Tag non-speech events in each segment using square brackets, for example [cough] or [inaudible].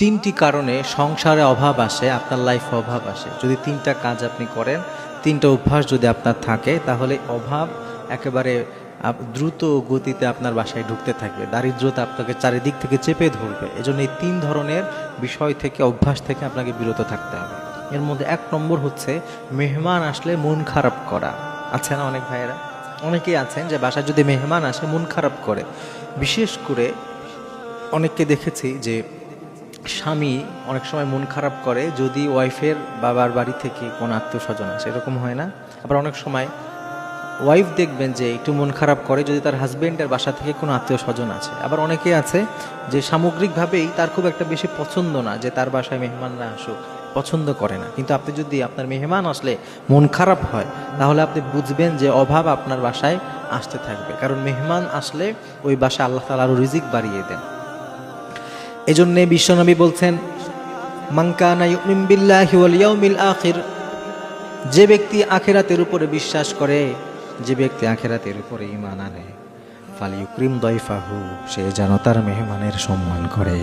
তিনটি কারণে সংসারে অভাব আসে, আপনার লাইফে অভাব আসে। যদি তিনটা কাজ আপনি করেন, তিনটা অভ্যাস যদি আপনার থাকে, তাহলে অভাব একেবারে দ্রুত গতিতে আপনার বাসায় ঢুকতে থাকবে। দারিদ্রতা আপনাকে চারিদিক থেকে চেপে ধরবে। এজন্য এই তিন ধরনের বিষয় থেকে, অভ্যাস থেকে আপনাকে বিরত থাকতে হবে। এর মধ্যে এক নম্বর হচ্ছে মেহমান আসলে মন খারাপ করা। আছে না অনেক ভাইয়েরা? অনেকেই আছেন যে বাসায় যদি মেহমান আসে, মন খারাপ করে। বিশেষ করে অনেককে দেখেছি যে স্বামী অনেক সময় মন খারাপ করে যদি ওয়াইফের বাবার বাড়ি থেকে কোনো আত্মীয় স্বজন আসে, এরকম হয় না? আবার অনেক সময় ওয়াইফ দেখবেন যে একটু মন খারাপ করে যদি তার হাজব্যান্ডের বাসা থেকে কোনো আত্মীয় স্বজন আছে আবার অনেকে আছে যে সামগ্রিকভাবেই তার খুব একটা বেশি পছন্দ না যে তার বাসায় মেহমানরা আসুক, পছন্দ করে না। কিন্তু আপনি যদি আপনার মেহমান আসলে মন খারাপ হয়, তাহলে আপনি বুঝবেন যে অভাব আপনার বাসায় আসতে থাকবে। কারণ মেহমান আসলে ওই বাসায় আল্লাহ তালা আরও রিজিক বাড়িয়ে দেন। এজন্যে বিশ্বনবী বলছেন মাঙ্কানা ইউমিন বিল্লাহি ওয়াল ইয়াউমিল আখির যে ব্যক্তি আখেরাতের উপরে বিশ্বাস করে, যে ব্যক্তি আখেরাতের উপরে ইমান আনে ফালিউক্রিম দয়ফাহু, সে যেন তার মেহমানের সম্মান করে।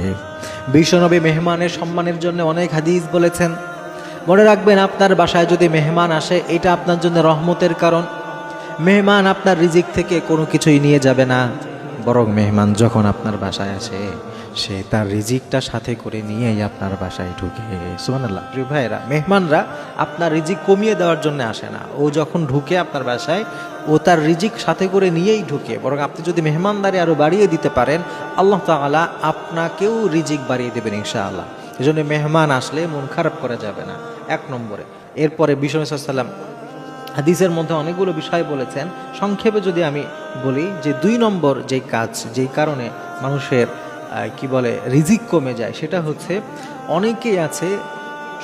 বিশ্বনবী মেহমানের সম্মানের জন্য অনেক হাদিস বলেছেন, মনে রাখবেন আপনার বাসায় যদি মেহমান আসে, এটা আপনার জন্য রহমতের কারণ। মেহমান আপনার রিজিক থেকে কোনো কিছুই নিয়ে যাবে না, বরং মেহমান যখন আপনার বাসায় আসে সে তার রিজিকটা সাথে করে নিয়েই আপনার বাসায় ঢুকে। সুবহানাল্লাহ। প্রিয় ভাইয়েরা, মেহমানরা আপনার রিজিক কমিয়ে দেওয়ার জন্য আসে না। ও যখন ঢুকে আপনার বাসায়, ও তার রিজিক সাথে করে নিয়েই ঢুকে। বরং আপনি যদি মেহমানদারি আরও বাড়িয়ে দিতে পারেন, আল্লাহ তাআলা আপনাকেও রিজিক বাড়িয়ে দেবেন ইনশাআল্লাহ। এই জন্য মেহমান আসলে মন খারাপ করা যাবে না। এক নম্বরে। এরপরে বিষ্ণু সাল্লাম হাদিসের মধ্যে অনেকগুলো বিষয় বলেছেন। সংক্ষেপে যদি আমি বলি যে দুই নম্বর যেই কাজ, যেই কারণে মানুষের কি বলে, রিজিক কমে যায়। সেটা হচ্ছে, অনেকেই আছে,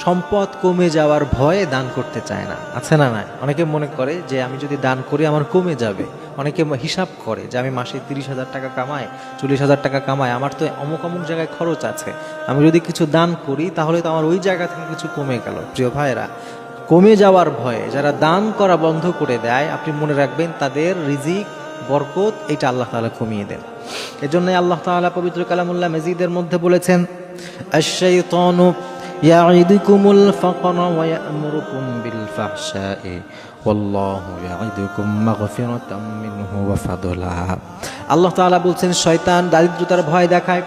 সম্পদ কমে যাওয়ার ভয়ে দান করতে চায় না। আছে না না অনেকে মনে করে যে, আমি যদি দান করি, আমার কমে যাবে। অনেকে হিসাব করে যে, আমি মাসে তিরিশ হাজার টাকা কামাই, চল্লিশ হাজার টাকা কামাই, আমার তো অমুক অমুক জায়গায় খরচ আছে। আমি যদি কিছু দান করি, তাহলে তো আমার ওই জায়গা থেকে কিছু কমে গেল। প্রিয় ভাইরা কমে যাওয়ার ভয়ে যারা দান করা বন্ধ করে দেয়, আপনি মনে রাখবেন, তাদের রিজিক, বরকত, এটা আল্লাহ তাআলা কমিয়ে দেন। এজন্য আল্লাহ তাআলা পবিত্র কালামুল্লাহ মজিদের মধ্যে বলেছেন, আশ-শাইতানু ইয়াইদুকুমুল ফাকরা ওয়া ইয়া'মুরুকুম বিল ফাহশাই, ওয়াল্লাহু ইয়াইদুকুম মাগফিরাতাম মিনহু ওয়া ফাদলা। আল্লাহ তাআলা বলছেন, শয়তান দারিদ্রতার ভয় দেখায়,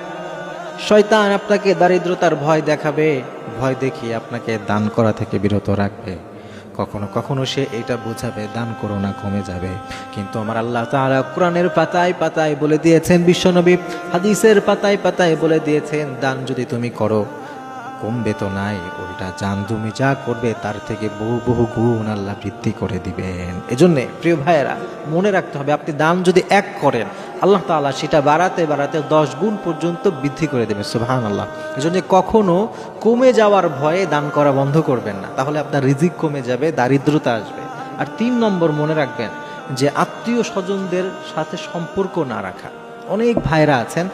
শয়তান আপনাকে দারিদ্রতার ভয় দেখাবে, ভয় দেখিয়ে আপনাকে দান করা থেকে বিরত রাখবে। কখনো কখনো সে এটা বোঝাবে, দান করো না, কমে যাবে। কিন্তু আমার আল্লাহ তাআলা কোরআনের পাতায় পাতায় বলে দিয়েছেন, বিশ্বনবী হাদিসের পাতায় পাতায় বলে দিয়েছেন, দান যদি তুমি করো, কমবে তো নাই, উল্টা জান তুমি যা করবে, তার থেকে বহু বহু গুণ আল্লাহ বৃদ্ধি করে দিবেন। এজন্যে, প্রিয় ভাইয়েরা, মনে রাখতে হবে, আপনি দান যদি এক করেন আল্লাহ তালা সেটা বাড়াতে বাড়াতে দশ গুণ পর্যন্ত বৃদ্ধি করে দেবে সুহান আল্লাহ এজন্য কখনো কমে যাওয়ার ভয়ে দান করা বন্ধ করবেন না। তাহলে আপনার রিজিক কমে যাবে, দারিদ্রতা আসবে। আর তিন নম্বর মনে রাখবেন যে আত্মীয় স্বজনদের সাথে সম্পর্ক না রাখা। অনেক ভাইরা আছেন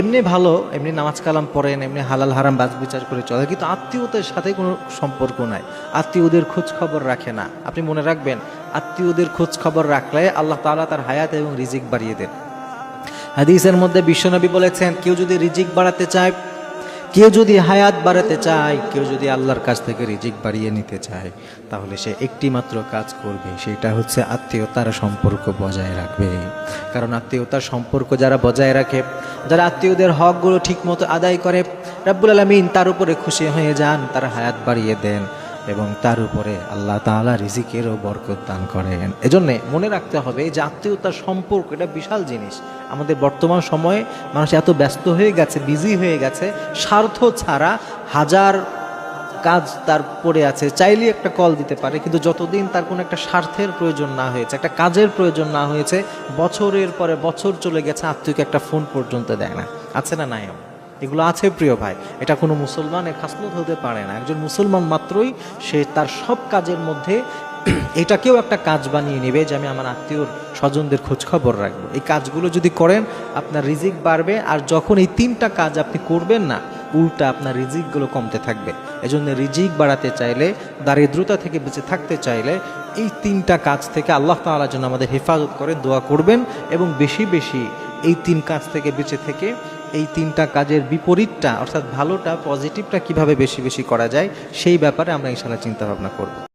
এমনি ভালো, এমনি নামাজ কালাম পড়েন, এমনি হালাল হারাম বাজ বিচার করে চলে, কিন্তু আত্মীয়তার সাথে কোনো সম্পর্ক নাই। আত্মীয়দের খোঁজ খবর রাখে না। আপনি মনে রাখবেন, আত্মীয়দের খোঁজ খবর রাখলে আল্লাহ তালা তার হায়াত এবং রিজিক বাড়িয়ে দেন। হাদিসের মধ্যে বিশ্বনবী বলেছেন, কেউ যদি রিজিক বাড়াতে চায় কেউ যদি হায়াত বাড়াতে চায়, কেউ যদি আল্লাহর কাছ থেকে রিজিক বাড়িয়ে নিতে চায়, তাহলে সে একটি মাত্র কাজ করবে, সেটা হচ্ছে আত্মীয়তার সম্পর্ক বজায় রাখবে। কারণ আত্মীয়তার সম্পর্ক যারা বজায় রাখে, যারা আত্মীয়দের হকগুলো ঠিকমতো আদায় করে, রাব্বুল আলমিন তার উপরে খুশি হয়ে যান, তারা হায়াত বাড়িয়ে দেন। এবং তার উপরে আল্লাহ তাআলা রিজিকেরও বরকত দান করেন। এজন্যে মনে রাখতে হবে যে আত্মীয়তার সম্পর্ক, এটা বিশাল জিনিস। আমাদের বর্তমান সময়ে মানুষ এত ব্যস্ত হয়ে গেছে, বিজি হয়ে গেছে, স্বার্থ ছাড়া হাজার কাজ তার পড়ে আছে, চাইলেই একটা কল দিতে পারে, কিন্তু যতদিন তার কোনো একটা স্বার্থের প্রয়োজন না হয়েছে, একটা কাজের প্রয়োজন না হয়েছে, বছরের পরে বছর চলে গেছে, আত্মীয়কে একটা ফোন পর্যন্ত দেয় না। আছে না নাই? এগুলো আছে প্রিয় ভাই। এটা কোনো মুসলমানের খাসলত হতে পারে না। একজন মুসলমান মাত্রই সে তার সব কাজের মধ্যে [clears throat] এটাকেও একটা কাজ বানিয়ে নেবে যে আমি আমার আত্মীয়র স্বজনদের খোঁজখবর রাখব। এই কাজগুলো যদি করেন, আপনার রিজিক বাড়বে আর যখন এই তিনটা কাজ আপনি করবেন না, উল্টা আপনার রিজিকগুলো কমতে থাকবে। এজন্য রিজিক বাড়াতে চাইলে, দারিদ্রতা থেকে বেঁচে থাকতে চাইলে এই তিনটা কাজ থেকে আল্লাহ তাআলা যেন আমাদের হেফাজত করে, দোয়া করবেন এবং বেশি বেশি এই তিন কাজ থেকে বেঁচে থেকে এই তিনটা কাজের বিপরীতটা, অর্থাৎ ভালোটা পজিটিভটা কীভাবে বেশি বেশি করা যায়, সেই ব্যাপারে আমরা ইনশাল্লাহ চিন্তা ভাবনা করব।